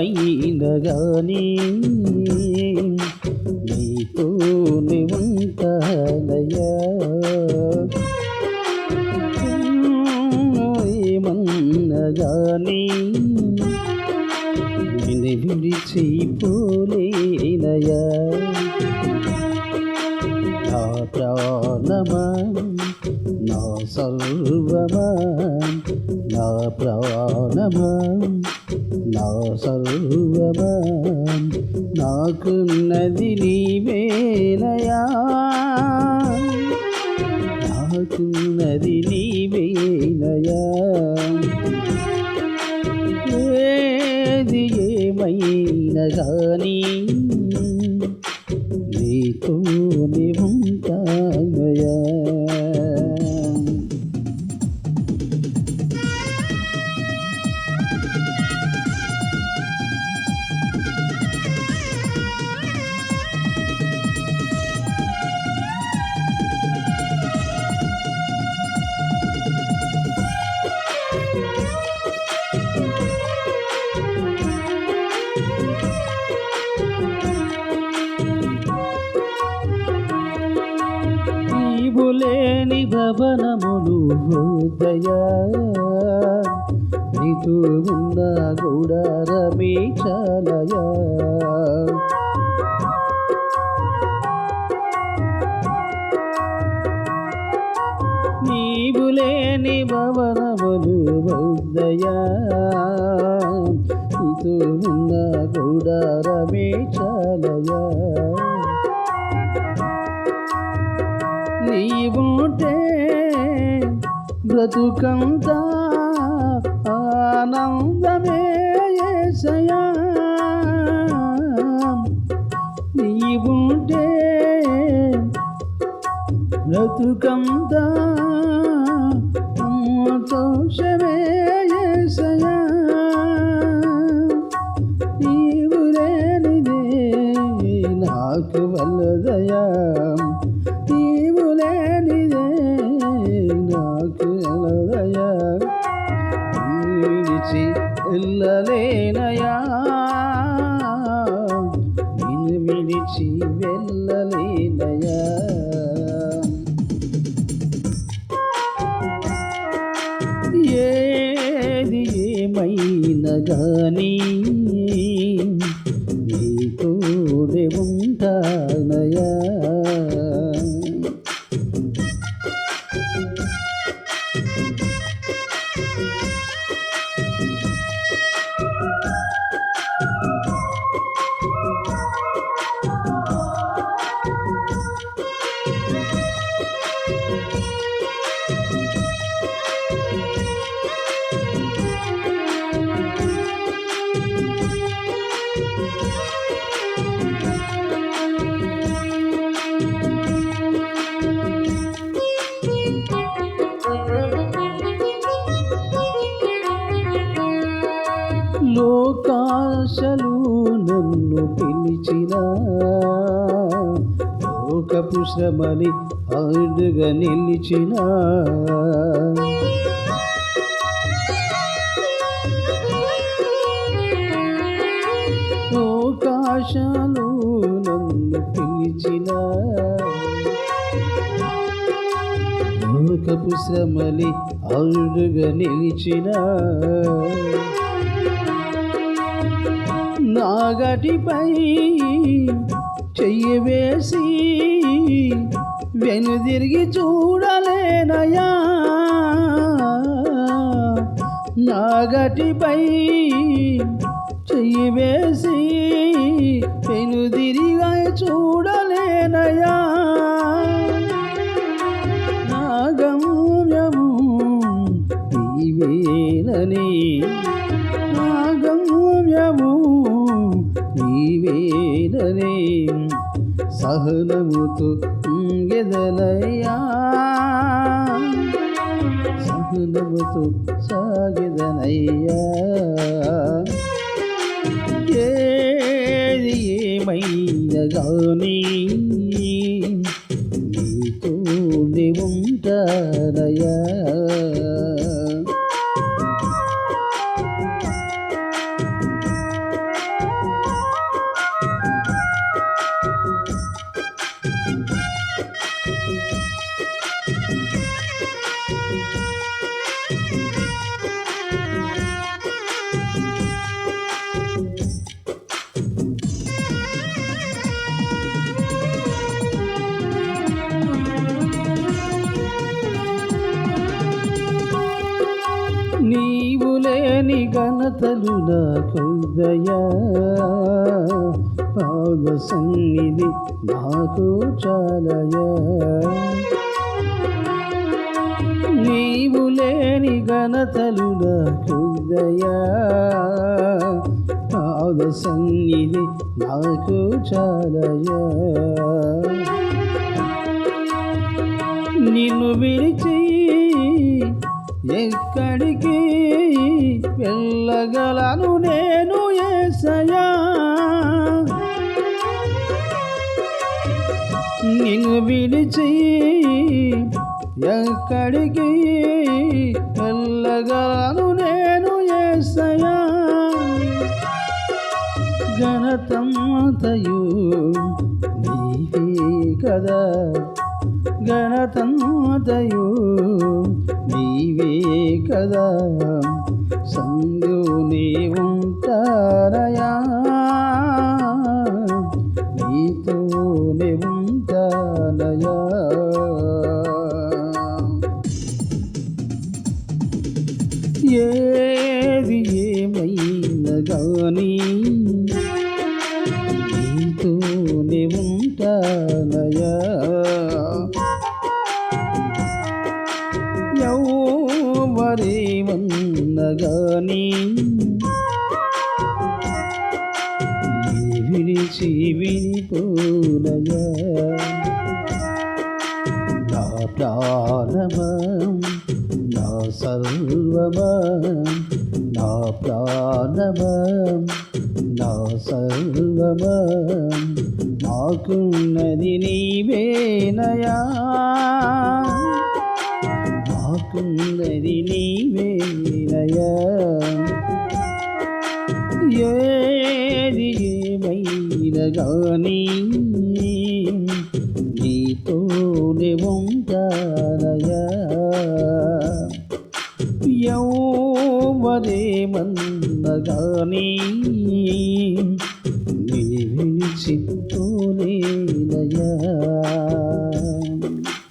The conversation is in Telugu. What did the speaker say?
ఏమైనా గానీ నీతోనే ఉంటానయ్యా ఏమన్నా గానీ నిన్ను విడిచిపోలేనయా నా ప్రాణమా నా సర్వమా నా ప్రాణమా నా సర్వమా నాకున్నది నీవేనయా నాకున్నది నీవేనయా ఏది ఏమైనా కానీ నీతో ఉంటానయా? లేని భవనములు హృదయా నీతో ఉన్న గౌడారమే చాలయా నీవు లేని భవనములు హృదయా నీతో ఉన్న గౌడారమే చాలయా బ్రతుకంతా ఆనందమే యేసయ్యా నీవుంటే బ్రతుకంతా సంతోషమే యేసయ్యా నీవు లేనిదే నాకు వల్ల వెళ్ళలేనయా నిన్ను లోకాశలు నన్ను పిలిచిన లోకపు శ్రమని అడుగ నిలిచిన. లోకాశలు నన్ను పిలిచిన. లోకపు శ్రమలి అడుగా నిలిచిన. నాగటిపై చెయ్యి వేసి వెనుదిరిగి చూడలేనయా? నాగటిపై చెయ్యి వేసి వెనుదిరిగా చూడలేనయా నా గమ్యము నీవేనని నా గమ్యము నీవేనని సహనముతో ఉంగెదనయ్యా సహనముతో సాగెదనయ్యా. ఏమైనా కానీ నీతోనే ఘనతలు నాకుదయ పాద సన్నిధి నాకు చాలయ. నీవు లేని ఘనతలు నాకుదయ పాద సన్నిధి నాకు చాలయ. నిన్ను విడిచి ఎక్కడికి వెళ్ళగలను నేను ఏసయా నిన్ను విడిచి ఎక్కడికి వెళ్ళగలను నేను ఏసయా ఘనతమ్మతయు నీవే కదా. గణతంతయు నీవే కదా. సంగుని ఉంటారయా నీతోనే ఉంటానయా? ఏది ఏమైనా నా నా సర్వమం నా ప్రాణమం నా సర్వమం నాకున్నది నీవేనయా? నాకున్నది నీవేనయా? ఏది ఏమైనా కానీ నీతోనే